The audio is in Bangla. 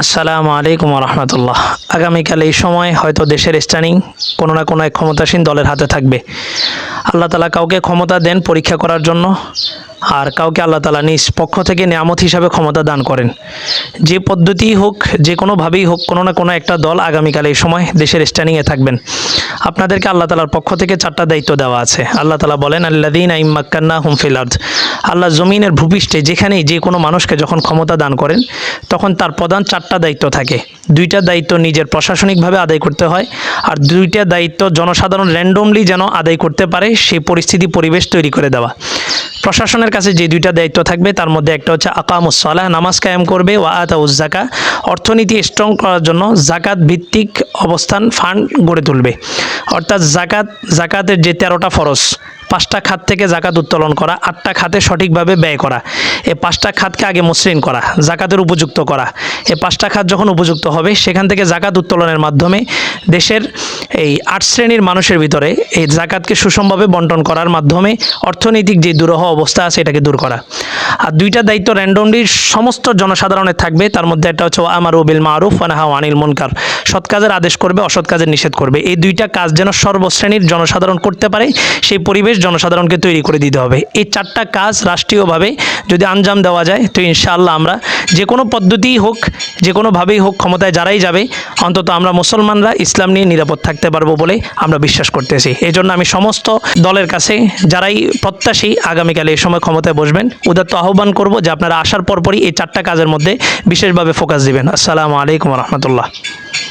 আসসালামু আলাইকুম রহমতুল্লাহ আগামীকাল এই সময় হয়তো দেশের স্ট্যান্ডিং কোনো না কোনো এক ক্ষমতাসীন দলের হাতে থাকবে। আল্লাহ তালা কাউকে ক্ষমতা দেন পরীক্ষা করার জন্য। আর কাউকে আল্লাহ তালা নিজ পক্ষ থেকে নিয়ামত হিসাবে ক্ষমতা দান করেন। যে পদ্ধতিই হোক, যে কোনোভাবেই হোক, কোনো না কোনো একটা দল আগামীকাল এই সময় দেশের স্ট্যান্ডিংয়ে থাকবেন। আপনাদেরকে আল্লাহ তালার পক্ষ থেকে চারটা দায়িত্ব দেওয়া আছে। আল্লাহ তালা বলেন আল্লাদিন আইম্মাক্কান্না হুমফিল আর্দ। আল্লাহ জমিনের ভূপৃষ্ঠে যেখানেই যে কোনো মানুষকে যখন ক্ষমতা দান করেন, তখন তার প্রধান চারটা দায়িত্ব থাকে। দুইটা দায়িত্ব নিজের প্রশাসনিকভাবে আদায় করতে হয়, আর দুইটা দায়িত্ব জনসাধারণ র্যান্ডমলি যেন আদায় করতে পারে, সেই পরিস্থিতি পরিবেশ তৈরি করে দেওয়া। প্রশাসনের কাছে যে দুইটা দায়িত্ব থাকবে, তার মধ্যে একটা হচ্ছে আকামুসলাহ নামাজ কায়েম করবে, ওয়া আতা উজ্জাকা অর্থনীতি স্ট্রং করার জন্য জাকাত ভিত্তিক অবস্থান ফান্ড গড়ে তুলবে। অর্থাৎ জাকাত জাকাতের যে তেরোটা ফরজ, পাঁচটা খাত থেকে জাকাত উত্তোলন করা, আটটা খাতে সঠিকভাবে ব্যয় করা এই পাঁচটা খাতকে আগে মসৃণ করা জাকাতের উপযুক্ত করা। এই পাঁচটা খাত যখন উপযুক্ত হবে, সেখান থেকে জাকাত উত্তোলনের মাধ্যমে দেশের এই আট শ্রেণির মানুষের ভিতরে এই জাকাতকে সুষমভাবে বন্টন করার মাধ্যমে অর্থনৈতিক যে দুরহ অবস্থা আছে এটাকে দূর করা। আর দুইটা দায়িত্ব র্যান্ডমলি সমস্ত জনসাধারণের থাকবে। তার মধ্যে একটা হচ্ছে আমার বিল মারুফ আনাহা আনিল মুনকার। সৎ কাজের আদেশ করবে, অসৎ কাজের নিষেধ করবে। এই দুইটা কাজ যেন সর্বশ্রেণীর জনসাধারণ করতে পারে, সেই পরিবেশ জনসাধারণকে তৈরি করে দিতে হবে। এই চারটা কাজ রাষ্ট্রীয়ভাবে যদি আঞ্জাম দেওয়া যায়, তো ইনশাআল্লাহ আমরা যে কোনো পদ্ধতিই হোক, যে কোনোভাবেই হোক ক্ষমতায় যারাই যাবে, অন্তত আমরা মুসলমানরা ইসলাম নিয়ে নিরাপদ থাকতে পারব বলে আমরা বিশ্বাস করতেছি। এই জন্য আমি সমস্ত দলের কাছে, যারাই প্রত্যাশী, আগামীকালে এই সময় ক্ষমতায় বসবেন, উদাত্ত আহ্বান করব যে আপনারা আসার পরপরই এই চারটা কাজের মধ্যে বিশেষভাবে ফোকাস দিবেন। আসসালামু আলাইকুম রহমতুল্লাহ।